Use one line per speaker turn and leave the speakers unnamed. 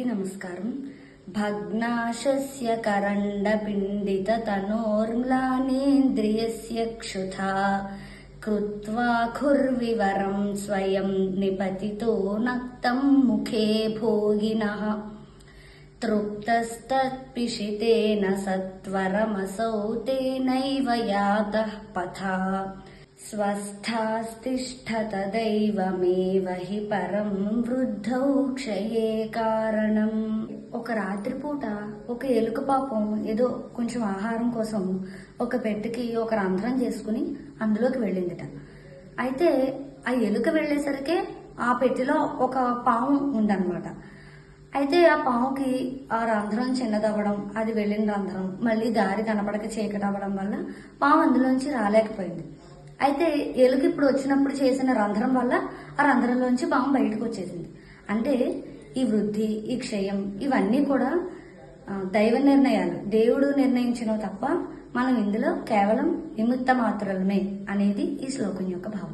అందరికీ నమస్కారం భగ్నాశస్య కరండపిండితతనోర్మ్లానేంద్రియస్య క్షుధా కృత్వా ఖుర్వివరం స్వయం నిపతితో నక్తం ముఖే భోగినః తృప్తస్తత్పిషితేన సత్వరమసౌ తేనైవ యాతః स्वस्थास्तिष्ठ తదైవమేవ పరం వృద్ధౌ క్షయే కారణం. ఒక రాత్రిపూట ఒక ఎలుక పాపం ఏదో కొంచెం ఆహారం కోసం ఒక పెట్టుకి ఒక రంధ్రం చేసుకుని అందులోకి వెళ్ళిందిట. అయితే ఆ ఎలుక వెళ్ళేసరికి ఆ పెట్టెలో ఒక పాము ఉందన్నమాట. అయితే ఆ పాముకి ఆ రంధ్రం చిన్నదవ్వడం అది వెళ్ళిన రంధ్రం మళ్ళీ దారి కనపడక చీకటవ్వడం వల్ల పాము అందులోంచి రాలేకపోయింది. అయితే ఎలుగు ఇప్పుడు వచ్చినప్పుడు చేసిన రంధ్రం వల్ల ఆ రంధ్రంలోంచి పాము బయటకు వచ్చేసింది. అంటే ఈ వృద్ధి ఈ క్షయం ఇవన్నీ కూడా దైవ నిర్ణయాలు. దేవుడు నిర్ణయించినవి తప్ప మనం ఇందులో కేవలం నిమిత్త మాత్రమే అనేది ఈ శ్లోకం యొక్క భావం.